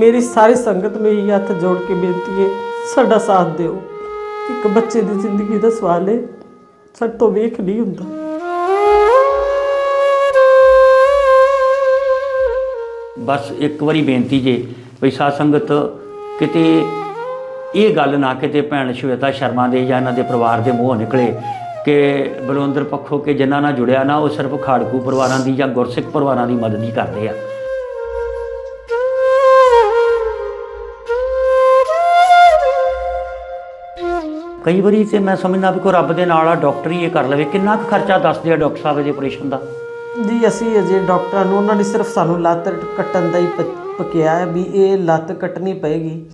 ਮੇਰੀ ਸਾਰੀ ਸੰਗਤ ਨੂੰ ਇਹ ਹੱਥ ਜੋੜ ਕੇ ਬੇਨਤੀ ਹੈ, ਸਾਡਾ ਸਾਥ ਦਿਓ। ਇੱਕ ਬੱਚੇ ਦੀ ਜ਼ਿੰਦਗੀ ਦਾ ਸਵਾਲ ਹੈ, ਸਾਡੇ ਤੋਂ ਵੇਖ ਨਹੀਂ ਹੁੰਦਾ। ਬਸ ਇੱਕ ਵਾਰੀ ਬੇਨਤੀ ਜੇ ਵੀ ਸਾਧ ਸੰਗਤ ਕਿਤੇ ਇਹ ਗੱਲ ਨਾ ਕਿਤੇ ਭੈਣ ਸ਼ਵੇਤਾ ਸ਼ਰਮਾ ਦੇ ਜਾਂ ਇਹਨਾਂ ਦੇ ਪਰਿਵਾਰ ਦੇ ਮੂੰਹੋਂ ਨਿਕਲੇ ਕਿ ਬਲਵੰਦਰ ਪੱਖੋਂ ਕਿ ਜਿਨ੍ਹਾਂ ਨਾਲ ਜੁੜਿਆ ਨਾ, ਉਹ ਸਿਰਫ ਖਾੜਕੂ ਪਰਿਵਾਰਾਂ ਦੀ ਜਾਂ ਗੁਰਸਿੱਖ ਪਰਿਵਾਰਾਂ ਦੀ ਮਦਦ ਹੀ ਕਰਦੇ ਆ। ਕਈ ਵਾਰੀ ਤੇ ਮੈਂ ਸਮਝਦਾ ਵੀ ਕੋਈ ਰੱਬ ਦੇ ਨਾਲ ਆ ਡਾਕਟਰ ਹੀ ਇਹ ਕਰ ਲਵੇ ਕਿੰਨਾ ਕੁ ਖਰਚਾ ਦੱਸਦੇ ਆ ਡਾਕਟਰ ਸਾਹਿਬ ਇਹਦੇ ਆਪਰੇਸ਼ਨ ਦਾ? ਜੀ ਅਸੀਂ ਅਜੇ ਡਾਕਟਰਾਂ ਨੂੰ ਉਹਨਾਂ ਨੇ ਸਿਰਫ ਸਾਨੂੰ ਲੱਤ ਕੱਟਣ ਦਾ ਹੀ ਪਕਿਆ ਹੈ ਵੀ ਇਹ ਲੱਤ ਕੱਟਣੀ ਪਏਗੀ।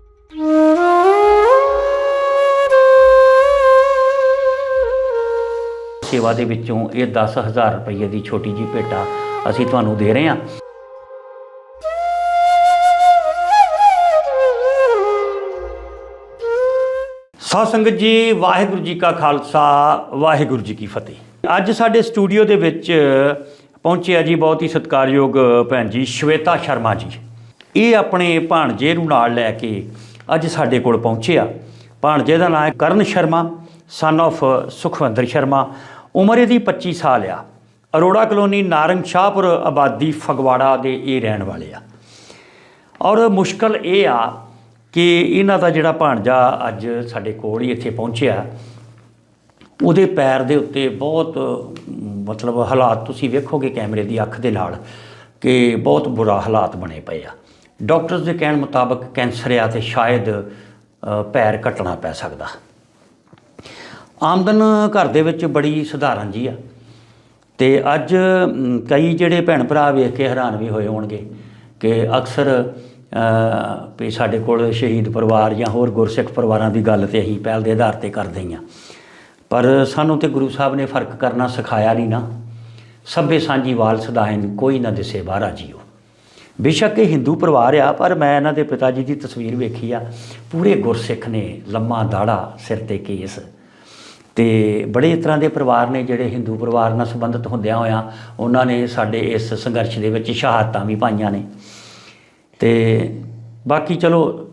ਸੇਵਾ ਦੇ ਵਿੱਚੋਂ ਇਹ 10000 ਰੁਪਏ ਦੀ ਛੋਟੀ ਜੀ ਭੇਟਾ ਅਸੀਂ ਤੁਹਾਨੂੰ ਦੇ ਰਹੇ ਹਾਂ। ਸਾਧ ਸੰਗਤ ਜੀ, ਵਾਹਿਗੁਰੂ ਜੀ ਕਾ ਖਾਲਸਾ, ਵਾਹਿਗੁਰੂ ਜੀ ਕੀ ਫਤਿਹ। ਅੱਜ ਸਾਡੇ ਸਟੂਡੀਓ ਦੇ ਵਿੱਚ ਪਹੁੰਚਿਆ ਜੀ ਬਹੁਤ ਹੀ ਸਤਿਕਾਰਯੋਗ ਭੈਣ ਜੀ, ਸ਼ਵੇਤਾ ਸ਼ਰਮਾ ਜੀ। ਇਹ ਆਪਣੇ ਭਾਣਜੇ ਨੂੰ ਨਾਲ ਲੈ ਕੇ ਅੱਜ ਸਾਡੇ ਕੋਲ ਪਹੁੰਚਿਆ। ਭਾਣਜੇ ਦਾ ਨਾਮ ਹੈ ਕਰਨ ਸ਼ਰਮਾ ਸਨ of ਸੁਖਵੰਦਰ ਸ਼ਰਮਾ। ਉਮਰ ਇਹਦੀ 25 ਸਾਲ ਆ। ਅਰੋੜਾ ਕਲੋਨੀ ਨਾਰੰਗ ਸ਼ਾਹਪੁਰ ਆਬਾਦੀ ਫਗਵਾੜਾ ਦੇ ਇਹ ਰਹਿਣ ਵਾਲੇ ਆ। ਔਰ ਮੁਸ਼ਕਲ ਇਹ ਆ ਕਿ ਇਹਨਾਂ ਦਾ ਜਿਹੜਾ ਭਾਣਜਾ ਅੱਜ ਸਾਡੇ ਕੋਲ ਹੀ ਇੱਥੇ ਪਹੁੰਚਿਆ, ਉਹਦੇ ਪੈਰ ਦੇ ਉੱਤੇ ਬਹੁਤ, ਮਤਲਬ ਹਾਲਾਤ ਤੁਸੀਂ ਵੇਖੋਗੇ ਕੈਮਰੇ ਦੀ ਅੱਖ ਦੇ ਨਾਲ ਕਿ ਬਹੁਤ ਬੁਰਾ ਹਾਲਾਤ ਬਣੇ ਪਏ ਆ। ਡਾਕਟਰਸ ਦੇ ਕਹਿਣ ਮੁਤਾਬਕ ਕੈਂਸਰ ਆ ਤੇ ਸ਼ਾਇਦ ਪੈਰ ਕੱਟਣਾ ਪੈ ਸਕਦਾ। ਆਮਦਨ ਘਰ ਦੇ ਵਿੱਚ ਬੜੀ ਸਧਾਰਨ ਜੀ ਆ। ਤੇ ਅੱਜ ਕਈ ਜਿਹੜੇ ਭੈਣ ਭਰਾ ਵੇਖ ਕੇ ਹੈਰਾਨ ਵੀ ਹੋਏ ਹੋਣਗੇ ਕਿ ਅਕਸਰ ਵੀ ਸਾਡੇ ਕੋਲ ਸ਼ਹੀਦ ਪਰਿਵਾਰ ਜਾਂ ਹੋਰ ਗੁਰਸਿੱਖ ਪਰਿਵਾਰਾਂ ਦੀ ਗੱਲ ਤੇ ਅਸੀਂ ਪਹਿਲ ਦੇ ਆਧਾਰ ਤੇ ਕਰਦੇ ਹਾਂ। ਪਰ ਸਾਨੂੰ ਤੇ ਗੁਰੂ ਸਾਹਿਬ ਨੇ ਫ਼ਰਕ ਕਰਨਾ ਸਿਖਾਇਆ ਨਹੀਂ ਨਾ। ਸਭੇ ਸਾਂਝੀ ਵਾਲ ਸਦਾਇਨ ਕੋਈ ਨਾ ਦਿਸੇ ਬਾਹਰਾ ਜੀਓ। ਬੇਸ਼ੱਕ ਇਹ ਹਿੰਦੂ ਪਰਿਵਾਰ ਆ, ਪਰ ਮੈਂ ਇਹਨਾਂ ਦੇ ਪਿਤਾ ਜੀ ਦੀ ਤਸਵੀਰ ਵੇਖੀ ਆ। ਪੂਰੇ ਗੁਰਸਿੱਖ ਨੇ ਲੰਮਾ ਦਾੜਾ ਸਿਰ ਤੇ ਕੇਸ। ਤੇ ਬੜੇ ਤਰ੍ਹਾਂ ਦੇ ਪਰਿਵਾਰ ਨੇ ਜਿਹੜੇ ਹਿੰਦੂ ਪਰਿਵਾਰ ਨਾਲ ਸੰਬੰਧਿਤ ਹੁੰਦਿਆਂ ਹੋਇਆ, ਉਹਨਾਂ ਨੇ ਸਾਡੇ ਇਸ ਸੰਘਰਸ਼ ਦੇ ਵਿੱਚ ਸ਼ਹਾਦਤਾਂ ਵੀ ਪਾਈਆਂ ਨੇ। ਤੇ ਬਾਕੀ ਚਲੋ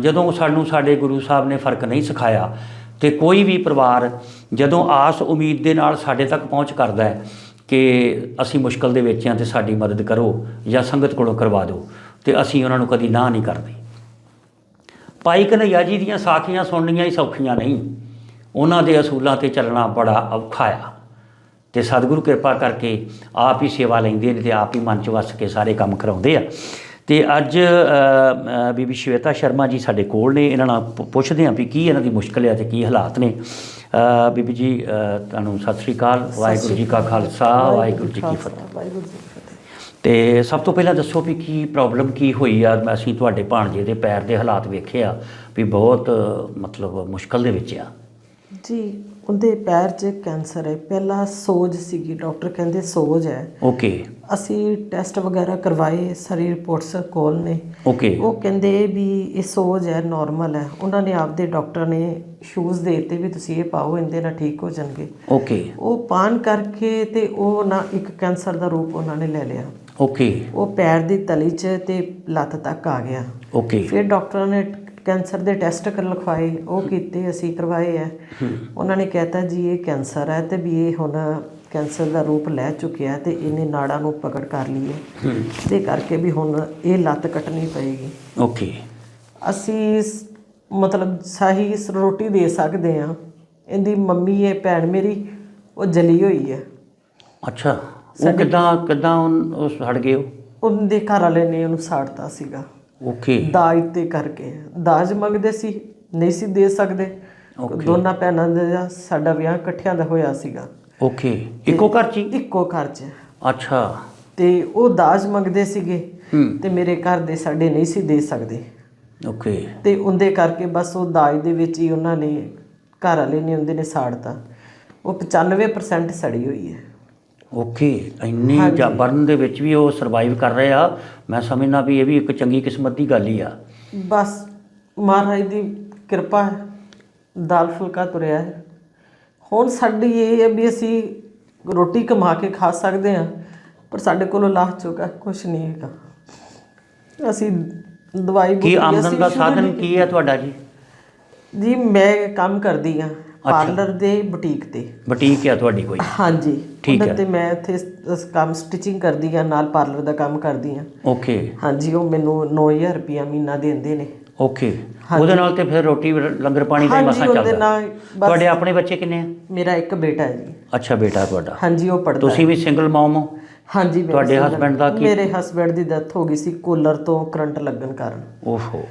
ਜਦੋਂ ਸਾਨੂੰ ਸਾਡੇ ਗੁਰੂ ਸਾਹਿਬ ਨੇ ਫ਼ਰਕ ਨਹੀਂ ਸਿਖਾਇਆ ਤੇ ਕੋਈ ਵੀ ਪਰਿਵਾਰ ਜਦੋਂ ਆਸ ਉਮੀਦ ਦੇ ਨਾਲ ਸਾਡੇ ਤੱਕ ਪਹੁੰਚ ਕਰਦਾ ਹੈ ਕਿ ਅਸੀਂ ਮੁਸ਼ਕਲ ਦੇ ਵਿੱਚ ਹਾਂ ਤੇ ਸਾਡੀ ਮਦਦ ਕਰੋ ਜਾਂ ਸੰਗਤ ਕੋਲੋਂ ਕਰਵਾ ਦਿਓ, ਤੇ ਅਸੀਂ ਉਹਨਾਂ ਨੂੰ ਕਦੀ ਨਾ ਨਹੀਂ ਕਰਦੇ। ਭਾਈ ਕਨ੍ਹਈਆ ਜੀ ਦੀਆਂ ਸਾਖੀਆਂ ਸੁਣਨੀਆਂ ਹੀ ਸੌਖੀਆਂ ਨਹੀਂ। ਉਹਨਾਂ ਦੇ ਅਸੂਲਾਂ ਤੇ ਚੱਲਣਾ ਬੜਾ ਔਖਾ ਆ। ਤੇ ਸਤਿਗੁਰੂ ਕਿਰਪਾ ਕਰਕੇ ਆਪ ਹੀ ਸੇਵਾ ਲੈਂਦੇ ਨੇ ਤੇ ਆਪ ਹੀ ਮਨ ਚ ਵਸ ਕੇ ਸਾਰੇ ਕੰਮ ਕਰਾਉਂਦੇ ਆ। ਤੇ ਅੱਜ ਬੀਬੀ ਸ਼ਵੇਤਾ ਸ਼ਰਮਾ ਜੀ ਸਾਡੇ ਕੋਲ ਨੇ ਇਹਨਾਂ ਨਾਲ ਪੁੱਛਦੇ ਆਂ ਵੀ ਕੀ ਇਹਨਾਂ ਦੀ ਮੁਸ਼ਕਲ ਹੈ ਤੇ ਕੀ ਹਾਲਾਤ ਨੇ। ਬੀਬੀ ਜੀ ਤੁਹਾਨੂੰ ਸਤਿ ਸ੍ਰੀ ਅਕਾਲ ਵਾਹਿਗੁਰੂ ਜੀ ਕਾ ਖਾਲਸਾ ਵਾਹਿਗੁਰੂ ਜੀ ਕੀ ਫਤਿਹ। ਵਾਹਿਗੁਰੂ ਜੀ ਕੀ ਫਤਿਹ। ਤੇ ਸਭ ਤੋਂ ਪਹਿਲਾਂ ਦੱਸੋ ਵੀ ਕੀ ਪ੍ਰੋਬਲਮ ਕੀ ਹੋਈ ਆ? ਅਸੀਂ ਤੁਹਾਡੇ ਭਾਣਜੇ ਦੇ ਪੈਰ ਦੇ ਹਾਲਾਤ ਵੇਖੇ ਆ ਵੀ ਬਹੁਤ ਮਤਲਬ ਮੁਸ਼ਕਲ ਦੇ ਵਿੱਚ ਆ। ਜੀ ਉਹਦੇ ਪੈਰ 'ਚ ਕੈਂਸਰ ਹੈ। ਪਹਿਲਾਂ ਸੋਜ ਸੀਗੀ ਡਾਕਟਰ ਕਹਿੰਦੇ ਸੋਜ ਹੈ। ਓਕੇ। ਅਸੀਂ ਟੈਸਟ ਵਗੈਰਾ ਕਰਵਾਏ ਸਾਰੀ ਰਿਪੋਰਟਸ ਕੋਲ ਨੇ। ਓਕੇ। ਉਹ ਕਹਿੰਦੇ ਵੀ ਇਹ ਸੋਜ ਹੈ ਨਾਰਮਲ ਹੈ। ਉਹਨਾਂ ਨੇ ਆਪਦੇ ਡਾਕਟਰ ਨੇ ਸ਼ੂਜ਼ ਦੇ ਦਿੱਤੇ ਵੀ ਤੁਸੀਂ ਇਹ ਪਾਓ ਇਹਦੇ ਨਾਲ ਠੀਕ ਹੋ ਜਾਣਗੇ। ਓਕੇ। ਉਹ ਪਾਣ ਕਰਕੇ ਤੇ ਉਹ ਨਾ ਇੱਕ ਕੈਂਸਰ ਦਾ ਰੂਪ ਉਹਨਾਂ ਨੇ ਲੈ ਲਿਆ। ਓਕੇ। ਉਹ ਪੈਰ ਦੀ ਤਲੀ 'ਚ ਤੇ ਲੱਤ ਤੱਕ ਆ ਗਿਆ। ਓਕੇ। ਫਿਰ ਡਾਕਟਰਾਂ ਨੇ ਕੈਂਸਰ ਦੇ ਟੈਸਟ ਕਰ ਲਿਖਵਾਏ ਉਹ ਕੀਤੇ ਅਸੀਂ ਕਰਵਾਏ ਆ। ਉਹਨਾਂ ਨੇ ਕਹਿਤਾ ਜੀ ਇਹ ਕੈਂਸਰ ਹੈ ਤੇ ਵੀ ਇਹ ਹੁਣ ਕੈਂਸਰ ਦਾ ਰੂਪ ਲੈ ਚੁੱਕਿਆ ਤੇ ਇਹਨੇ ਨਾੜਾਂ ਨੂੰ ਪਕੜ ਕਰ ਲਈ ਹੈ। ਤੇ ਕਰਕੇ ਵੀ ਹੁਣ ਇਹ ਲੱਤ ਕੱਟਣੀ ਪਏਗੀ। ਓਕੇ। ਅਸੀਂ ਮਤਲਬ ਸਹੀ ਰੋਟੀ ਦੇ ਸਕਦੇ ਆ ਇਹਦੀ ਮੰਮੀ ਹੈ ਭੈਣ ਮੇਰੀ ਉਹ ਜਲੀ ਹੋਈ ਹੈ। ਅੱਛਾ ਉਹ ਕਿਦਾਂ ਕਿਦਾਂ ਉਹ ਸੜ ਗਏ ਉਹ? ਉਹਦੇ ਘਰ ਵਾਲੇ ਨੇ ਉਹਨੂੰ ਸਾੜਤਾ ਸੀਗਾ। ਓਕੇ ਦਾਜ ਤੇ ਕਰਕੇ। ਦਾਜ ਮੰਗਦੇ ਸੀ ਨਹੀਂ ਸੀ ਦੇ ਸਕਦੇ। ਦੋਨਾਂ ਭੈਣਾਂ ਦਾ ਸਾਡਾ ਵਿਆਹ ਇਕੱਠਿਆਂ ਦਾ ਹੋਇਆ ਸੀਗਾ। ਓਕੇ ਇੱਕੋ ਘਰ ਚ? ਇੱਕੋ ਘਰ 'ਚ। ਅੱਛਾ। ਤੇ ਉਹ ਦਾਜ ਮੰਗਦੇ ਸੀਗੇ। ਤੇ ਮੇਰੇ ਘਰ ਦੇ ਸਾਡੇ ਨਹੀਂ ਸੀ ਦੇ ਸਕਦੇ। ਓਕੇ ਤੇ ਉਹਦੇ ਕਰਕੇ ਬਸ ਉਹ ਦਾਜ ਦੇ ਵਿੱਚ ਹੀ ਉਹਨਾਂ ਨੇ ਘਰ ਵਾਲੇ ਨੇ ਉਹਦੇ ਨੇ ਸਾੜਤਾ। ਉਹ 95% ਸੜੀ ਹੋਈ ਹੈ। ਓਕੇ ਇੰਨੀ ਜਾਂ ਬਰਨ ਦੇ ਵਿੱਚ ਵੀ ਉਹ ਸਰਵਾਈਵ ਕਰ ਰਹੇ ਆ। ਮੈਂ ਸਮਝਦਾ ਵੀ ਇਹ ਵੀ ਇੱਕ ਚੰਗੀ ਕਿਸਮਤ ਦੀ ਗੱਲ ਹੀ ਆ। ਬਸ ਮਹਾਰਾਜ ਦੀ ਕਿਰਪਾ ਹੈ ਦਾਲ ਫੁਲਕਾ ਤੁਰਿਆ ਹੈ। ਹੁਣ ਸਾਡੀ ਇਹ ਹੈ ਵੀ ਅਸੀਂ ਰੋਟੀ ਕਮਾ ਕੇ ਖਾ ਸਕਦੇ ਹਾਂ ਪਰ ਸਾਡੇ ਕੋਲ ਲਾਹ ਚੁੱਕਾ ਕੁਝ ਨਹੀਂ ਹੈਗਾ। ਅਸੀਂ ਦਵਾਈ ਕੀ ਬੂਟੀ ਆਮਦਨ ਅਸੀਂ ਦਾ ਸ਼ੁਰੂ ਸਾਧਨ ਨਹੀਂ ਕੀ ਹੈ ਤੁਹਾਡਾ ਜੀ? ਜੀ ਮੈਂ ਕੰਮ ਕਰਦੀ ਆ ਪਾਰਲਰ ਦੇ ਬੁਟੀਕ ਤੇ। ਬੁਟੀਕ ਹੈ ਤੁਹਾਡੀ ਕੋਈ? ਹਾਂਜੀ। ਠੀਕ ਉਹਦੇ ਹੈ। ਤੇ ਮੈਂ ਇੱਥੇ ਸ- ਕੰਮ ਸਟਿਚਿੰਗ ਕਰਦੀ ਆ ਨਾਲ ਪਾਰਲਰ ਦਾ ਕੰਮ ਕਰਦੀ ਆ ਓਕੇ। ਹਾਂਜੀ ਉਹ ਮੈਨੂੰ 9000 ਰੁਪਿਆ ਮਹੀਨਾ ਦਿੰਦੇ ਨੇ। ਓਕੇ। ਉਹਦੇ ਨਾਲ ਤੇ ਫਿਰ ਰੋਟੀ ਲੰਗਰ ਪਾਣੀ ਦਾ ਹੀ ਹਾਂਜੀ ਮਸਾ ਉਹਦੇ ਚੱਲਦਾ। ਨਾਲ ਬਸ ਤੁਹਾਡੇ ਆਪਣੇ ਬੱਚੇ ਕਿੰਨੇ ਆ? ਮੇਰਾ ਇੱਕ ਬੇਟਾ ਹੈ ਜੀ। ਅੱਛਾ ਬੇਟਾ ਤੁਹਾਡਾ। ਹਾਂਜੀ ਉਹ ਪੜਦਾ ਤੁਸੀਂ ਵੀ ਸਿੰਗਲ ਮਮ ਹੋ? ਹਾਂਜੀ ਮੇਰੇ ਤੁਹਾਡੇ husband ਦਾ ਕੀ- ਮੇਰੇ ਹਸਬੰਡ ਦੀ ਡੈਥ ਹੋ ਗਈ ਸੀ ਕੂਲਰ ਤੋਂ ਕਰੰਟ ਲੱਗਣ ਕਾਰਨ। ਓਹੋ।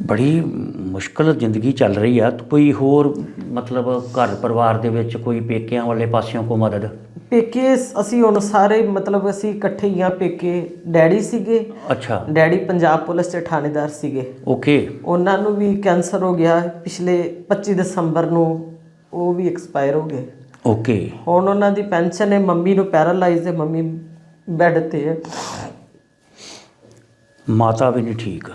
ਬੜੀ ਮੁਸ਼ਕਲ ਜ਼ਿੰਦਗੀ ਚੱਲ ਰਹੀ ਆ। ਕੋਈ ਹੋਰ ਮਤਲਬ ਘਰ ਪਰਿਵਾਰ ਦੇ ਵਿੱਚ ਕੋਈ ਪੇਕਿਆਂ ਵਾਲੇ ਪਾਸਿਓਂ ਕੋ ਮਦਦ? ਪੇਕੇ ਅਸੀਂ ਹੁਣ ਸਾਰੇ ਮਤਲਬ ਅਸੀਂ ਇਕੱਠੇ ਹੀ ਆ ਪੇਕੇ ਡੈਡੀ ਸੀਗੇ। ਅੱਛਾ। ਡੈਡੀ ਪੰਜਾਬ ਪੁਲਿਸ ਦੇ ਥਾਣੇਦਾਰ ਸੀਗੇ। ਓਕੇ। ਉਹਨਾਂ ਨੂੰ ਵੀ ਕੈਂਸਰ ਹੋ ਗਿਆ ਪਿਛਲੇ 25 ਦਸੰਬਰ ਨੂੰ ਉਹ ਵੀ ਐਕਸਪਾਇਰ ਹੋ ਗਏ। ਓਕੇ। ਹੁਣ ਉਹਨਾਂ ਦੀ ਪੈਨਸ਼ਨ ਹੈ ਮੰਮੀ ਨੂੰ ਪੈਰਾਲਾਈਜ਼ ਹੈ ਮੰਮੀ ਬੈੱਡ ਤੇ ਹੈ। ਮਾਤਾ ਵੀ ਨਹੀਂ ਠੀਕ।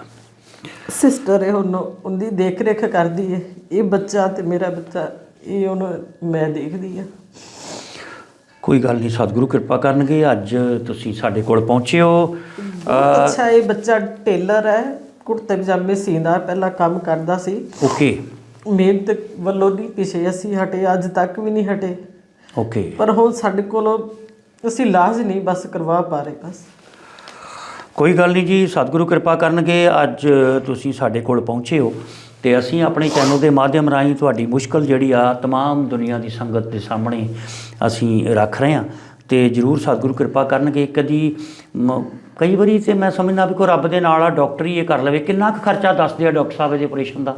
ਸਿਸਟਰ ਹੈ ਹੁਣ ਉਹਦੀ ਦੇਖ ਰੇਖ ਕਰਦੀ ਹੈ। ਇਹ ਬੱਚਾ ਤੇ ਮੇਰਾ ਬੱਚਾ ਇਹ ਹੁਣ ਮੈਂ ਦੇਖਦੀ ਆ ਕੋਈ ਗੱਲ ਨਹੀਂ ਸਤਿਗੁਰੂ ਕਿਰਪਾ ਕਰਨਗੇ। ਅੱਜ ਤੁਸੀਂ ਸਾਡੇ ਕੋਲ ਪਹੁੰਚੇ ਹੋ। ਅੱਛਾ ਇਹ ਬੱਚਾ ਟੇਲਰ ਹੈ। ਕੁੜਤੇ ਪਜਾਮੇ ਸੀਂਦਾ ਪਹਿਲਾਂ ਕੰਮ ਕਰਦਾ ਸੀ। ਓਕੇ ਮਿਹਨਤ ਵੱਲੋਂ ਨਹੀਂ ਪਿਛੇ ਅਸੀਂ ਹਟੇ ਅੱਜ ਤੱਕ ਵੀ ਨਹੀਂ ਹਟੇ। ਓਕੇ ਪਰ ਹੁਣ ਸਾਡੇ ਕੋਲ ਅਸੀਂ ਇਲਾਜ ਨਹੀਂ ਬਸ ਕਰਵਾ ਪਾ ਰਹੇ ਬਸ। ਕੋਈ ਗੱਲ ਨਹੀਂ ਜੀ ਸਤਿਗੁਰੂ ਕਿਰਪਾ ਕਰਨਗੇ ਅੱਜ ਤੁਸੀਂ ਸਾਡੇ ਕੋਲ ਪਹੁੰਚੇ ਹੋ ਤੇ ਅਸੀਂ ਆਪਣੇ ਚੈਨਲ ਦੇ ਮਾਧਿਅਮ ਰਾਹੀਂ ਤੁਹਾਡੀ ਮੁਸ਼ਕਲ ਜਿਹੜੀ ਆ तमाम ਦੁਨੀਆ ਦੀ ਸੰਗਤ ਦੇ ਸਾਹਮਣੇ ਅਸੀਂ ਰੱਖ ਰਹੇ ਹਾਂ ਤੇ ਜਰੂਰ ਸਤਿਗੁਰੂ ਕਿਰਪਾ ਕਰਨਗੇ ਕਦੀ ਮ- ਕਈ ਵਾਰੀ ਤੇ ਮੈਂ ਸਮਝਦਾ ਵੀ ਕੋਈ ਰੱਬ ਦੇ ਨਾਲ ਆ ਡਾਕਟਰ ਹੀ ਇਹ ਕਰ ਲਵੇ ਕਿੰਨਾ ਕੁ ਖਰਚਾ ਦੱਸਦੇ ਆ ਡਾਕਟਰ ਸਾਹਿਬ ਇਹਦੇ ਆਪਰੇਸ਼ਨ ਦਾ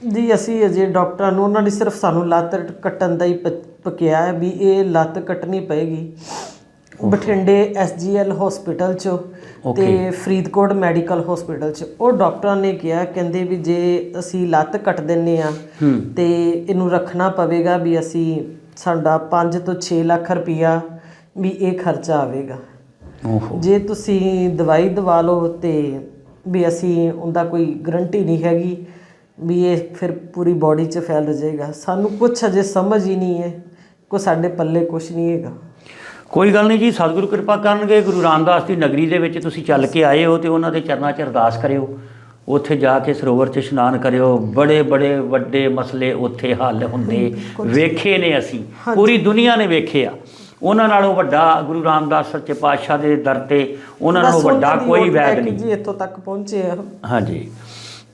ਜੀ ਅਸੀਂ ਅਜੇ ਡਾਕਟਰਾਂ ਨੂੰ ਉਹਨਾਂ ਨੇ ਸਿਰਫ ਸਾਨੂੰ ਲੱਤ ਕੱਟਣ ਦਾ ਹੀ ਪ- ਪਕਿਆ ਹੈ ਵੀ ਇਹ ਲੱਤ ਕੱਟਣੀ ਪਏਗੀ ਬਠਿੰਡੇ ਐਸਜੀਐਲ ਹਸਪੀਟਲ 'ਚ ਤੇ ਫਰੀਦਕੋਟ ਮੈਡੀਕਲ ਹਸਪੀਟਲ 'ਚ। ਉਹ ਡਾਕਟਰਾਂ ਨੇ ਕਿਹਾ ਕਹਿੰਦੇ ਵੀ ਜੇ ਅਸੀਂ ਲੱਤ ਕੱਟ ਦਿੰਨੇ ਆ ਤੇ ਇਹਨੂੰ ਰੱਖਣਾ ਪਵੇਗਾ ਵੀ ਅਸੀਂ ਸਾਡਾ 5 ਤੋਂ 6 ਲੱਖ ਰੁਪਈਆ ਵੀ ਇਹ ਖਰਚਾ ਆਵੇਗਾ। ਜੇ ਤੁਸੀਂ ਦਵਾਈ ਦਵਾ ਲਓ ਤੇ ਵੀ ਅਸੀਂ ਉਹਦਾ ਕੋਈ ਗਰੰਟੀ ਨਹੀਂ ਹੈਗੀ ਵੀ ਇਹ ਫਿਰ ਪੂਰੀ ਬਾਡੀ 'ਚ ਫੈਲ ਜਾਏਗਾ। ਸਾਨੂੰ ਕੁਝ ਅਜੇ ਸਮਝ ਹੀ ਨਹੀਂ ਹੈ ਕੋ ਸਾਡੇ ਪੱਲੇ ਕੁਝ ਨਹੀਂ ਹੈਗਾ। ਕੋਈ ਗੱਲ ਨਹੀਂ ਜੀ ਸਤਿਗੁਰੂ ਕਿਰਪਾ ਕਰਨਗੇ ਗੁਰੂ ਰਾਮਦਾਸ ਦੀ ਨਗਰੀ ਦੇ ਵਿੱਚ ਤੁਸੀਂ ਚੱਲ ਕੇ ਆਏ ਹੋ ਤੇ ਉਹਨਾਂ ਦੇ ਚਰਨਾਂ 'ਚ ਅਰਦਾਸ ਕਰਿਓ। ਉੱਥੇ ਜਾ ਕੇ ਸਰੋਵਰ 'ਚ ਇਸ਼ਨਾਨ ਕਰਿਓ। ਬੜੇ ਬੜੇ ਵੱਡੇ ਮਸਲੇ ਉੱਥੇ ਹੱਲ ਹੁੰਦੇ ਵੇਖੇ ਨੇ ਅਸੀਂ। ਪੂਰੀ ਦੁਨੀਆ ਨੇ ਵੇਖੇ ਆ। ਉਹਨਾਂ ਨਾਲੋਂ ਵੱਡਾ ਗੁਰੂ ਰਾਮਦਾਸ ਸੱਚੇ ਪਾਤਸ਼ਾਹ ਦੇ ਦਰ ਤੇ ਉਹਨਾਂ ਨਾਲੋਂ ਵੱਡਾ ਕੋਈ ਵੈਦ ਨਹੀਂ। ਜੀ ਇੱਥੋਂ ਤੱਕ ਪਹੁੰਚੇ ਆ। ਹਾਂਜੀ।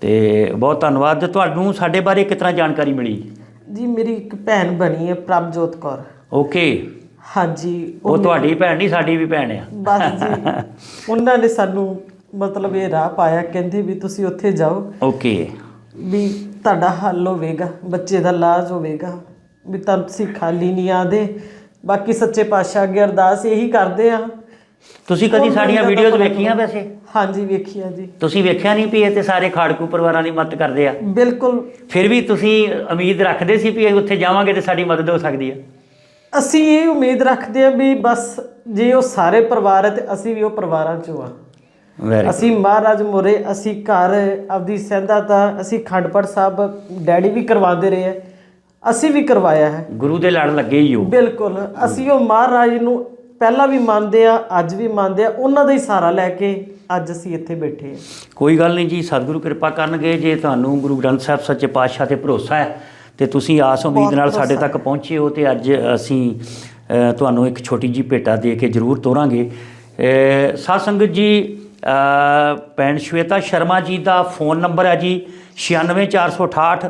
ਤੇ ਬਹੁਤ ਧੰਨਵਾਦ। ਤੁਹਾਨੂੰ ਸਾਡੇ ਬਾਰੇ ਕਿਤਨਾ ਜਾਣਕਾਰੀ ਮਿਲੀ? ਜੀ ਮੇਰੀ ਇੱਕ ਭੈਣ ਬਣੀ ਹੈ ਪ੍ਰਭਜੋਤ ਕੌਰ। ਓਕੇ। ਹਾਂਜੀ ਉਹ ਤੁਹਾਡੀ ਭੈਣ ਨਹੀਂ ਸਾਡੀ ਵੀ ਭੈਣ ਆ। ਬਸ ਜੀ। ਉਹਨਾਂ ਨੇ ਸਾਨੂੰ ਮਤਲਬ ਇਹ ਰਾਹ ਪਾਇਆ ਕਹਿੰਦੇ ਵੀ ਤੁਸੀਂ ਉੱਥੇ ਜਾਓ। ਓਕੇ। ਵੀ ਤੁਹਾਡਾ ਹੱਲ ਹੋਵੇਗਾ ਬੱਚੇ ਦਾ ਇਲਾਜ ਹੋਵੇਗਾ ਵੀ ਤਾਂ ਤੁਸੀਂ ਖਾਲੀ ਨਹੀਂ ਆਦੇ ਬਾਕੀ ਸੱਚੇ ਪਾਤਸ਼ਾਹ ਅੱਗੇ ਅਰਦਾਸ ਇਹੀ ਕਰਦੇ ਆ। ਤੁਸੀਂ ਕਦੀ ਸਾਡੀਆਂ ਵੀਡੀਓਜ਼ ਵੇਖੀਆਂ ਵੈਸੇ? ਹਾਂਜੀ ਵੇਖਿਆ ਜੀ। ਤੁਸੀਂ ਵੇਖਿਆ ਨਹੀਂ ਵੀ ਇਹ ਤੇ ਸਾਰੇ ਖਾੜਕੂ ਪਰਿਵਾਰਾਂ ਦੀ ਮਦਦ ਕਰਦੇ ਆ? ਬਿਲਕੁਲ। ਫਿਰ ਵੀ ਤੁਸੀਂ ਉਮੀਦ ਰੱਖਦੇ ਸੀ ਵੀ ਉੱਥੇ ਜਾਵਾਂਗੇ ਤੇ ਸਾਡੀ ਮਦਦ ਹੋ ਸਕਦੀ ਹੈ ਅਸੀਂ ਇਹ ਉਮੀਦ ਰੱਖਦੇ ਆ ਵੀ ਬਸ ਜੇ ਉਹ ਸਾਰੇ ਪਰਿਵਾਰ ਹੈ ਤੇ ਅਸੀਂ ਵੀ ਉਹ ਪਰਿਵਾਰਾਂ ਚੋਂ ਆ ਵੈਰੀ ਅਸੀਂ ਮਹਾਰਾਜ ਮੁਰੇ ਅਸੀਂ ਘਰ ਆਪਦੀ ਸਹਿੰਦਾ ਤਾਂ ਅਸੀਂ ਖੰਡਪੜ ਸਾਹਿਬ ਡੈਡੀ ਵੀ ਕਰਵਾਉਂਦੇ ਰਹੇ ਆ ਅਸੀਂ ਵੀ ਕਰਵਾਇਆ ਹੈ। ਗੁਰੂ ਦੇ ਲੜ ਲੱਗੇ ਹੀ ਹੋ। ਬਿਲਕੁਲ ਅਸੀਂ ਉਹ ਮਹਾਰਾਜ ਨੂੰ ਪਹਿਲਾਂ ਵੀ ਮੰਨਦੇ ਆ ਅੱਜ ਵੀ ਮੰਨਦੇ ਆ ਉਹਨਾਂ ਦਾ ਹੀ ਸਹਾਰਾ ਲੈ ਕੇ ਅੱਜ ਅਸੀਂ ਇੱਥੇ ਬੈਠੇ ਆ ਕੋਈ ਗੱਲ ਨਹੀਂ ਜੀ ਸਤਿਗੁਰੂ ਕਿਰਪਾ ਕਰਨਗੇ ਜੇ ਤੁਹਾਨੂੰ ਗੁਰੂ ਗ੍ਰੰਥ ਸਾਹਿਬ ਸੱਚੇ ਪਾਤਸ਼ਾਹ ਤੇ ਭਰੋਸਾ ਹੈ ਤੇ ਤੁਸੀਂ ਆਸ ਉਮੀਦ ਨਾਲ ਸਾਡੇ ਤੱਕ ਪਹੁੰਚੇ ਹੋ ਤੇ ਅੱਜ ਅਸੀਂ ਤੁਹਾਨੂੰ ਇੱਕ ਛੋਟੀ ਜੀ ਭੇਟਾ ਦੇ ਕੇ ਜ਼ਰੂਰ ਤੋਰਾਂਗੇ। ਸਾਧ ਸੰਗਤ ਜੀ ਭੈਣ ਸ਼ਵੇਤਾ ਸ਼ਰਮਾ ਜੀ ਦਾ ਫੋਨ ਨੰਬਰ ਹੈ ਜੀ 96468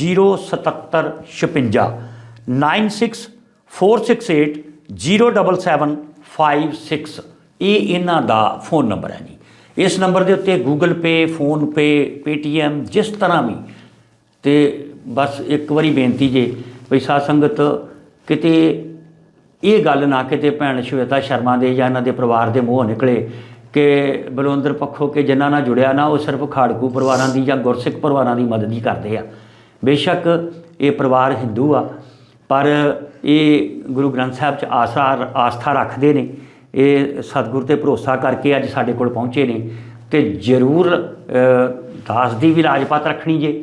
07756 96468 07756 ਇਹ ਇਹਨਾਂ ਦਾ ਫੋਨ ਨੰਬਰ ਹੈ ਜੀ। ਇਸ ਨੰਬਰ ਦੇ ਉੱਤੇ Google Pay PhonePe Paytm ਜਿਸ ਤਰ੍ਹਾਂ ਵੀ। ਤੇ ਬਸ ਇੱਕ ਵਾਰੀ ਬੇਨਤੀ ਜੇ ਵੀ ਸਾਧ ਸੰਗਤ ਕਿਤੇ ਇਹ ਗੱਲ ਨਾ ਕਿਤੇ ਭੈਣ ਸ਼ਵੇਤਾ ਸ਼ਰਮਾ ਦੇ ਜਾਂ ਇਹਨਾਂ ਦੇ ਪਰਿਵਾਰ ਦੇ ਮੂੰਹੋਂ ਨਿਕਲੇ ਕਿ ਬਲਵੰਦਰ ਪੱਖੋਂ ਕਿ ਜਿਨ੍ਹਾਂ ਨਾਲ ਜੁੜਿਆ ਨਾ, ਉਹ ਸਿਰਫ ਖਾੜਕੂ ਪਰਿਵਾਰਾਂ ਦੀ ਜਾਂ ਗੁਰਸਿੱਖ ਪਰਿਵਾਰਾਂ ਦੀ ਮਦਦ ਹੀ ਕਰਦੇ ਆ। ਬੇਸ਼ੱਕ ਇਹ ਪਰਿਵਾਰ ਹਿੰਦੂ ਆ, ਪਰ ਇਹ ਗੁਰੂ ਗ੍ਰੰਥ ਸਾਹਿਬ 'ਚ ਆਸਾ ਆਸਥਾ ਰੱਖਦੇ ਨੇ। ਇਹ ਸਤਿਗੁਰ ਤੇ ਭਰੋਸਾ ਕਰਕੇ ਅੱਜ ਸਾਡੇ ਕੋਲ ਪਹੁੰਚੇ ਨੇ ਤੇ ਜ਼ਰੂਰ ਦਾਸ ਦੀ ਵੀ ਰਾਜਪਾਤ ਰੱਖਣੀ ਜੇ।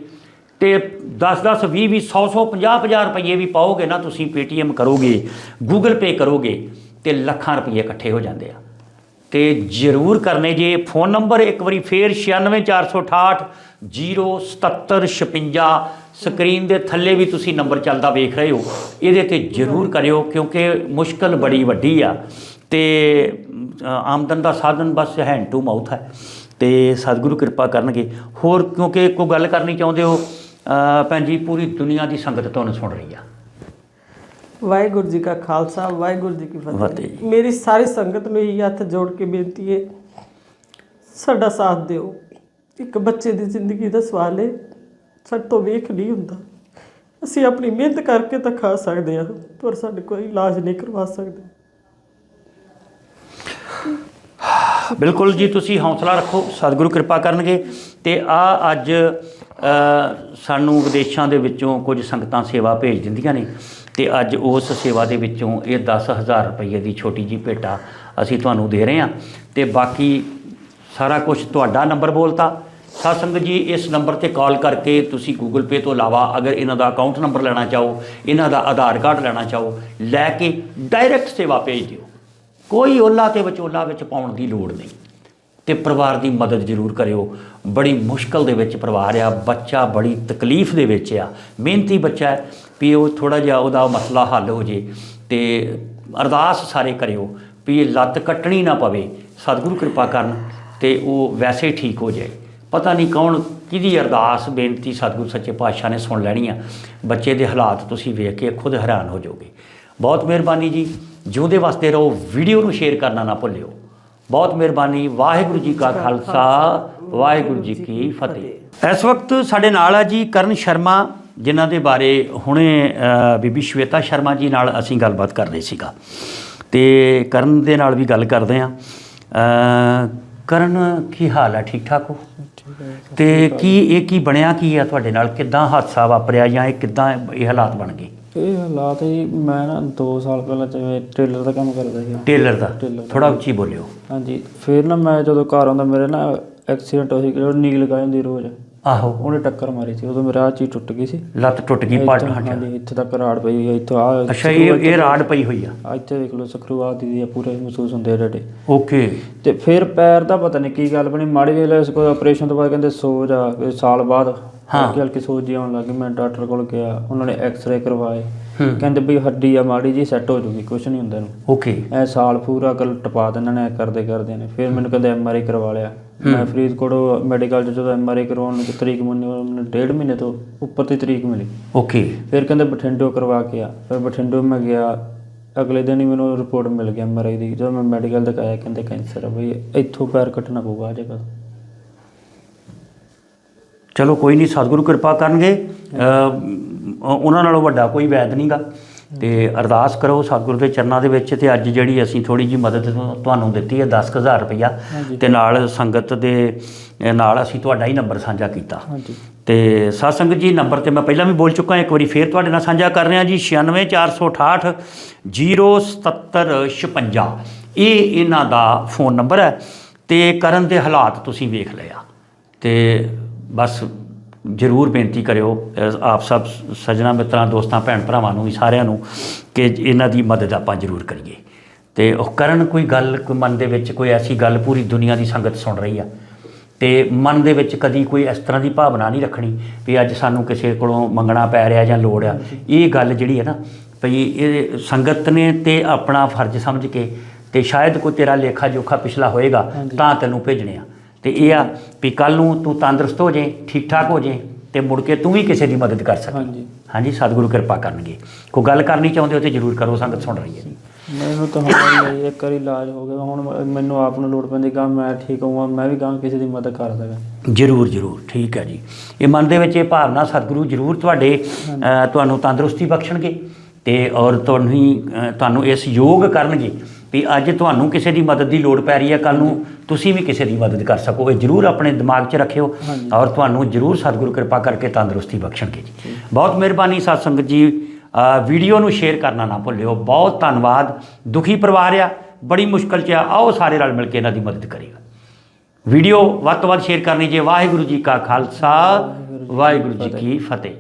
ਤੇ 10 10 20 20 100 100 50 50 ਰੁਪਏ ਵੀ ਪਾਓਗੇ ਨਾ, ਤੁਸੀਂ ਪੇਟੀਐਮ ਕਰੋਗੇ ਗੂਗਲ ਪੇ ਕਰੋਗੇ, ਤੇ ਲੱਖਾਂ ਰੁਪਏ ਇਕੱਠੇ ਹੋ ਜਾਂਦੇ ਆ। ਤੇ ਜ਼ਰੂਰ ਕਰਨੇ ਜੇ, ਫੋਨ ਨੰਬਰ ਇੱਕ ਵਾਰੀ ਫੇਰ 96468 07756 ਸਕਰੀਨ ਦੇ ਥੱਲੇ ਵੀ ਤੁਸੀਂ ਨੰਬਰ ਚੱਲਦਾ ਵੇਖ ਰਹੇ ਹੋ। ਇਹਦੇ ਤੇ ਜ਼ਰੂਰ ਕਰਿਓ, ਕਿਉਂਕਿ ਮੁਸ਼ਕਲ ਬੜੀ ਵੱਡੀ ਆ। ਤੇ ਆਮਦਨ ਦਾ ਸਾਧਨ ਬਸ ਹੈਂਡ ਟੂ ਮਾਊਥ ਹੈ। ਤੇ ਸਤਿਗੁਰੂ ਕਿਰਪਾ ਕਰਨਗੇ। ਹੋਰ ਕਿਉਂਕਿ ਕੋਈ ਗੱਲ ਕਰਨੀ ਚਾਹੁੰਦੇ ਹੋ ਅ, ਭੈਣ ਜੀ ਪੂਰੀ ਦੁਨੀਆ ਦੀ ਸੰਗਤ ਤੁਹਾਨੂੰ ਸੁਣ ਰਹੀ ਆ। ਵਾਹਿਗੁਰੂ ਜੀ ਕਾ ਖਾਲਸਾ ਵਾਹਿਗੁਰੂ ਜੀ ਕੀ ਫਤਿਹ। ਫਤਿਹ ਜੀ। ਮੇਰੀ ਸਾਰੀ ਸੰਗਤ ਨੂੰ ਇਹ ਹੱਥ ਜੋੜ ਕੇ ਬੇਨਤੀ ਹੈ ਸਾਡਾ ਸਾਥ ਦਿਓ। ਇੱਕ ਬੱਚੇ ਦੀ ਜ਼ਿੰਦਗੀ ਦਾ ਸਵਾਲ ਹੈ ਸਾਡੇ ਤੋਂ ਵੇਖ ਨਹੀਂ ਹੁੰਦਾ। ਅਸੀਂ ਆਪਣੀ ਮਿਹਨਤ ਕਰਕੇ ਤਾਂ ਖਾ ਸਕਦੇ ਹਾਂ ਪਰ ਸਾਡੇ ਕੋਈ ਇਲਾਜ ਨਹੀਂ ਕਰਵਾ ਸਕਦੇ। ਬਿਲਕੁਲ ਜੀ, ਤੁਸੀਂ ਹੌਸਲਾ ਰੱਖੋ, ਸਤਿਗੁਰੂ ਕਿਰਪਾ ਕਰਨਗੇ। ਤੇ ਆ ਅੱਜ ਸਾਨੂੰ ਵਿਦੇਸ਼ਾਂ ਦੇ ਵਿੱਚੋਂ ਕੁਝ ਸੰਗਤਾਂ ਸੇਵਾ ਭੇਜ ਦਿੰਦੀਆਂ ਨੇ। ਤੇ ਅੱਜ ਉਸ ਸੇਵਾ ਦੇ ਵਿੱਚੋਂ ਇਹ 10000 ਰੁਪਏ ਦੀ ਛੋਟੀ ਜੀ ਭੇਟਾ ਅਸੀਂ ਤੁਹਾਨੂੰ ਦੇ ਰਹੇ ਹਾਂ। ਤੇ ਬਾਕੀ ਸਾਰਾ ਕੁਝ ਤੁਹਾਡਾ ਨੰਬਰ ਬੋਲਤਾ। ਸਾਧ ਸੰਗਤ ਜੀ, ਇਸ ਨੰਬਰ ਤੇ ਕਾਲ ਕਰਕੇ ਤੁਸੀਂ ਗੂਗਲ ਪੇ ਤੋਂ ਇਲਾਵਾ ਅਗਰ ਇਹਨਾਂ ਦਾ ਅਕਾਊਂਟ ਨੰਬਰ ਲੈਣਾ ਚਾਹੋ, ਇਹਨਾਂ ਦਾ ਆਧਾਰ ਕਾਰਡ ਲੈਣਾ ਚਾਹੋ, ਲੈ ਕੇ ਡਾਇਰੈਕਟ ਸੇਵਾ ਭੇਜ ਦਿਓ। ਕੋਈ ਓਲਾ ਤੇ ਵਿਚੋਲਾ ਵਿੱਚ ਪਾਉਣ ਦੀ ਲੋੜ ਨਹੀਂ। ਤੇ ਪਰਿਵਾਰ ਦੀ ਮਦਦ ਜ਼ਰੂਰ ਕਰਿਓ। ਬੜੀ ਮੁਸ਼ਕਲ ਦੇ ਵਿੱਚ ਪਰਿਵਾਰ ਆ, ਬੱਚਾ ਬੜੀ ਤਕਲੀਫ ਦੇ ਵਿੱਚ ਆ। ਮਿਹਨਤੀ ਬੱਚਾ ਹੈ, ਵੀ ਉਹ ਥੋੜਾ ਜਿਹਾ ਉਹਦਾ ਮਸਲਾ ਹੱਲ ਹੋ ਜੇ ਤੇ ਅਰਦਾਸ ਸਾਰੇ ਕਰਿਓ ਵੀ ਇਹ ਲੱਤ ਕੱਟਣੀ ਨਾ ਪਵੇ। ਸਤਿਗੁਰੂ ਕਿਰਪਾ ਕਰਨ ਤੇ ਉਹ ਵੈਸੇ ਠੀਕ ਹੋ ਜਾਏ। ਪਤਾ ਨਹੀਂ ਕੌਣ ਕਿਹਦੀ ਅਰਦਾਸ, ਬੇਨਤੀ ਸਤਿਗੁਰੂ ਸੱਚੇ ਪਾਤਸ਼ਾਹ ਨੇ ਸੁਣ ਲੈਣੀ ਆ। ਬੱਚੇ ਦੇ ਹਾਲਾਤ ਤੁਸੀਂ ਵੇਖ ਕੇ ਖੁਦ ਹੈਰਾਨ ਹੋ ਜਾਓਗੇ। ਬਹੁਤ ਮਿਹਰਬਾਨੀ ਜੀ। ਜਿਉਂਦੇ ਵਾਸਤੇ ਰਹੋ ਵੀਡੀਓ ਨੂੰ ਸ਼ੇਅਰ ਕਰਨਾ ਨਾ ਭੁੱਲਿਓ। ਬਹੁਤ ਮਿਹਰਬਾਨੀ, ਵਾਹਿਗੁਰੂ ਜੀ ਕਾ ਖਾਲਸਾ, ਵਾਹਿਗੁਰੂ ਜੀ ਕੀ ਫਤਿਹ। ਇਸ ਵਕਤ ਸਾਡੇ ਨਾਲ ਆ ਜੀ ਕਰਨ ਸ਼ਰਮਾ, ਜਿਨ੍ਹਾਂ ਦੇ ਬਾਰੇ ਹੁਣੇ ਬੀਬੀ ਸ਼ਵੇਤਾ ਸ਼ਰਮਾ ਜੀ ਨਾਲ ਅਸੀਂ ਗੱਲਬਾਤ ਕਰ ਰਹੇ ਸੀਗਾ। ਤੇ ਕਰਨ ਦੇ ਨਾਲ ਵੀ ਗੱਲ ਕਰਦੇ ਆ। ਕਰਨ, ਕੀ ਹਾਲ ਹੈ ਠੀਕ ਠਾਕ ਹੋ? ਤੇ ਕੀ, ਇਹ ਕੀ ਬਣਿਆ, ਕੀ ਆ ਤੁਹਾਡੇ ਨਾਲ? ਕਿੱਦਾਂ ਹਾਦਸਾ ਵਾਪਰਿਆ ਜਾਂ ਇਹ ਕਿੱਦਾਂ ਇਹ ਹਾਲਾਤ ਬਣ ਗਏ? ਇਹ ਹਾਲਾਤ ਜੀ ਮੈਂ ਨਾ 2 ਸਾਲ ਪਹਿਲਾਂ ਜਿਵੇਂ ਟ੍ਰੇਲਰ ਦਾ ਕੰਮ ਕਰਦਾ ਸੀ। ਟੇਲਰ ਦਾ? ਟੇਲਰ ਦਾ। ਥੋੜਾ ਉੱਚੀ ਬੋਲਿਓ। ਹਾਂਜੀ ਫਿਰ ਨਾ ਮੈਂ ਜਦੋਂ ਘਰ ਆਉਂਦਾ ਮੇਰੇ ਨਾ ਐਕਸੀਡੈਂਟ ਹੋਈ ਕਿ ਨੀਲ ਲਗਾਈ ਹੁੰਦੀ ਰੋਜ਼। ਆਹੋ। ਉਹਨੇ ਟੱਕਰ ਮਾਰੀ ਸੀ ਉਦੋਂ ਮੇਰਾ ਆਹ ਚੀਜ਼ ਟੁੱਟ ਗਈ ਸੀ। ਲੱਤ ਟੁੱਟ ਗਈ ਪੱਟ ਇੱਥੋਂ- ਹਾਂਜੀ ਇੱਥੇ ਤੱਕ ਰਾੜ ਪਈ ਹੈ ਇੱਥੋਂ ਆ ਅੱਛਾ ਇਹ ਇਹ ਰਾੜ ਪਈ ਹੋਈ ਆ। ਆ ਇੱਥੇ ਦੇਖ ਲਓ ਸਕਰੂ ਦੀ ਆ ਪੂਰੇ ਮਹਿਸੂਸ ਹੁੰਦੇ ਆ ਡਾਡੇ। ਓਕੇ। ਤੇ ਫਿਰ ਪੈਰ ਦਾ ਪਤਾ ਨਹੀਂ ਕੀ ਗੱਲ ਬਣੀ ਮਾੜੀ ਜਿਹੀ ਇਸ ਕੋਲ ਆਪਰੇਸ਼ਨ ਤੋਂ ਬਾਅਦ ਕਹਿੰਦੇ ਸੋਜ ਆ ਫਿਰ ਸਾਲ ਬਾਅਦ ਹਾਂ। ਹਲਕੀ ਹਲਕੀ ਸੋਜ ਜਿਹੀ ਆਉਣ ਲੱਗੀ ਮੈਂ ਡਾਕਟਰ ਕੋਲ ਗਿਆ ਉਹਨਾਂ ਨੇ ਐਕਸ-ਰੇ ਕਰਵਾਏ। ਹੂੰ। ਕਹਿੰਦੇ ਵੀ ਹੱਡੀ ਆ ਮਾੜੀ ਜੀ ਸੈੱਟ ਹੋ ਜੂਗੀ ਕੁਝ ਨਹੀਂ ਹੁੰਦਾ ਇਹਨੂੰ। ਓਕੇ। ਐ ਸਾਲ ਪੂਰਾ ਗੱਲ ਟਪਾ ਦਿੰਦੇ ਨੇ ਐਂ ਕਰਦੇ ਕਰਦੇ ਨੇ। ਫਿਰ ਮੈਨੂੰ ਕਹਿੰਦੇ ਐਮਆਰਆਈ ਕਰਵਾ ਲਿਆ। ਮੈਂ ਫਰੀਦਕੋਟ ਮੈਡੀਕਲ ਚ ਜਦੋਂ ਐਮਆਰਆਈ ਕਰਵਾਉਣ ਨੂੰ ਤਰੀਕ ਮੰਨੀ ਡੇਢ ਮਹੀਨੇ ਤੋਂ ਉੱਪਰ ਦੀ ਤਰੀਕ ਮਿਲੀ। ਓਕੇ। ਫਿਰ ਕਹਿੰਦੇ ਬਠਿੰਡੋ ਕਰਵਾ ਕੇ ਆ। ਫਿਰ ਬਠਿੰਡੋ ਮੈਂ ਗਿਆ ਅਗਲੇ ਦਿਨ ਹੀ ਮੈਨੂੰ ਰਿਪੋਰਟ ਮਿਲ ਗਈ ਐਮਆਰਆਈ ਦੀ। ਜਦੋਂ ਮੈਂ ਮੈਡੀਕਲ ਦਿਖਾਇਆ ਕਹਿੰਦੇ ਕੈਂਸਰ ਆ ਬਈ ਇੱਥੋਂ ਪੈਰ ਕੱਟਣਾ ਪਊਗਾ ਆ ਜਗ੍ਹਾ ਚਲੋ ਕੋਈ ਨਹੀਂ ਸਤਿਗੁਰੂ ਕਿਰਪਾ ਕਰਨਗੇ। ਉਹਨਾਂ ਨਾਲੋਂ ਵੱਡਾ ਕੋਈ ਵੈਦ ਨਹੀਂਗਾ ਤੇ ਅਰਦਾਸ ਕਰੋ ਸਤਿਗੁਰੂ ਦੇ ਚਰਨਾਂ ਦੇ ਵਿੱਚ ਤੇ ਅੱਜ ਜਿਹੜੀ ਅਸੀਂ ਥੋੜੀ ਜੀ ਮਦਦ ਤੁਹਾਨੂੰ ਦਿੱਤੀ ਹੈ 10000 ਰੁਪਇਆ। ਤੇ ਨਾਲ ਸੰਗਤ ਦੇ ਨਾਲ ਅਸੀਂ ਤੁਹਾਡਾ ਹੀ ਨੰਬਰ ਸਾਂਝਾ ਕੀਤਾ। ਹਾਂਜੀ। ਤੇ ਸਾਧ ਸੰਗਤ ਜੀ ਨੰਬਰ ਤੇ ਮੈਂ ਪਹਿਲਾਂ ਵੀ ਬੋਲ ਚੁੱਕਾ ਇੱਕ ਵਾਰੀ ਫੇਰ ਤੁਹਾਡੇ ਨਾਲ ਸਾਂਝਾ ਕਰ ਰਿਹਾ ਜੀ 96468 07756 ਇਹ ਇਹਨਾਂ ਦਾ ਫੋਨ ਨੰਬਰ ਹੈ ਤੇ ਕਰਨ ਦੇ ਹਾਲਾਤ ਤੁਸੀਂ ਵੇਖ ਲਿਆ। ਤੇ ਬਸ ਜਰੂਰ ਬੇਨਤੀ ਕਰਿਓ ਆਪ ਸਭ ਸਜਣਾ ਮਿੱਤਰਾਂ ਦੋਸਤਾਂ ਭੈਣ ਭਰਾਵਾਂ ਨੂੰ ਵੀ ਸਾਰਿਆਂ ਨੂੰ ਕਿ ਇਹਨਾਂ ਦੀ ਮਦਦ ਆਪਾਂ ਜਰੂਰ ਕਰੀਏ। ਤੇ ਉਹ ਕਰਨ ਕੋਈ ਗੱਲ ਕੋਈ ਮਨ ਦੇ ਵਿੱਚ ਕੋਈ ਐਸੀ ਗੱਲ ਪੂਰੀ ਦੁਨੀਆ ਦੀ ਸੰਗਤ ਸੁਣ ਰਹੀ ਆ ਤੇ ਮਨ ਦੇ ਵਿੱਚ ਕਦੀ ਕੋਈ ਇਸ ਤਰ੍ਹਾਂ ਦੀ ਭਾਵਨਾ ਨਹੀਂ ਰੱਖਣੀ ਵੀ ਅੱਜ ਸਾਨੂੰ ਕਿਸੇ ਕੋਲੋਂ ਮੰਗਣਾ ਪੈ ਰਿਹਾ ਜਾਂ ਲੋੜ ਆ। ਇਹ ਗੱਲ ਜਿਹੜੀ ਹੈ ਨਾ ਭਈ ਇਹ ਸੰਗਤ ਨੇ ਤੇ ਆਪਣਾ ਫਰਜ਼ ਸਮਝ ਕੇ ਤੇ ਸ਼ਾਇਦ ਕੋਈ ਤੇਰਾ ਲੇਖਾ ਜੋਖਾ ਪਿਛਲਾ ਹੋਏਗਾ ਤਾਂ ਤੈਨੂੰ ਭੇਜਣੇ ਆ। ਤੇ ਇਹ ਆ ਵੀ ਕੱਲ ਨੂੰ ਤੂੰ ਤੰਦਰੁਸਤ ਹੋ ਜੇ ਠੀਕ ਠਾਕ ਹੋ ਜੇ ਤੇ ਮੁੜ ਕੇ ਤੂੰ ਵੀ ਕਿਸੇ ਦੀ ਮਦਦ ਕਰ ਸਕੇ। ਹਾਂਜੀ। ਹਾਂਜੀ ਸਤਿਗੁਰੂ ਕਿਰਪਾ ਕਰਨਗੇ। ਕੋਈ ਗੱਲ ਕਰਨੀ ਚਾਹੁੰਦੇ ਹੋ ਤੇ ਜਰੂਰ ਕਰੋ ਸੰਗਤ ਸੁਣ ਰਹੀ ਹੈ। ਮੈਨੂੰ ਤਾਂ ਹੁਣ ਇੱਕ ਵਾਰੀ ਇਲਾਜ ਹੋ ਗਿਆ ਹੁਣ ਮੈਨੂੰ ਆਪ ਨੂੰ ਲੋੜ ਪੈਂਦੀ ਗਾ ਮੈਂ ਠੀਕ ਹੋਵਾਂ ਮੈਂ ਵੀ ਗਾਂ ਕਿਸੇ ਦੀ ਮਦਦ ਕਰ ਸਕਾਂ। ਜਰੂਰ ਜਰੂਰ ਠੀਕ ਹੈ ਜੀ। ਇਹ ਮਨ ਦੇ ਵਿੱਚ ਇਹ ਭਾਵਨਾ ਸਤਿਗੁਰੂ ਜਰੂਰ ਤੁਹਾਡੇ ਤੁਹਾਨੂੰ ਤੰਦਰੁਸਤੀ ਬਖਸ਼ਣਗੇ ਤੇ ਔਰ ਤੁਹਾਨੂੰ ਤੁਹਾਨੂੰ ਇਸ ਯੋਗ ਕਰਨਗੇ। ਵੀ ਅੱਜ ਤੁਹਾਨੂੰ ਕਿਸੇ ਦੀ ਮਦਦ ਦੀ ਲੋੜ ਪੈ ਰਹੀ ਹੈ ਕੱਲ ਨੂੰ ਤੁਸੀਂ ਵੀ ਕਿਸੇ ਦੀ ਮਦਦ ਕਰ ਸਕੋ। ਇਹ ਜਰੂਰ ਆਪਣੇ ਦਿਮਾਗ 'ਚ ਰੱਖਿਓ। ਔਰ ਤੁਹਾਨੂੰ ਜਰੂਰ ਸਤਿਗੁਰੂ ਕਿਰਪਾ ਕਰਕੇ ਤੰਦਰੁਸਤੀ ਬਖਸ਼ਣਗੇ ਜੀ। ਬਹੁਤ ਮਿਹਰਬਾਨੀ ਸਤ ਸੰਗਤ ਜੀ। ਵੀਡੀਓ ਨੂੰ ਸ਼ੇਅਰ ਕਰਨਾ ਨਾ ਭੁੱਲਿਓ। ਬਹੁਤ ਧੰਨਵਾਦ। ਦੁਖੀ ਪਰਿਵਾਰ ਆ ਬੜੀ ਮੁਸ਼ਕਲ 'ਚ ਆ। ਆਓ ਸਾਰੇ ਰਲ ਮਿਲ ਕੇ ਇਹਨਾਂ ਦੀ ਮਦਦ ਕਰੀਏ। ਵੀਡੀਓ ਵੱਧ ਤੋਂ ਵੱਧ ਸ਼ੇਅਰ ਕਰਨੀ ਜੇ। ਵਾਹਿਗੁਰੂ ਜੀ ਕਾ ਖਾਲਸਾ ਵਾਹਿਗੁਰੂ ਜੀ ਕੀ ਫਤਿਹ।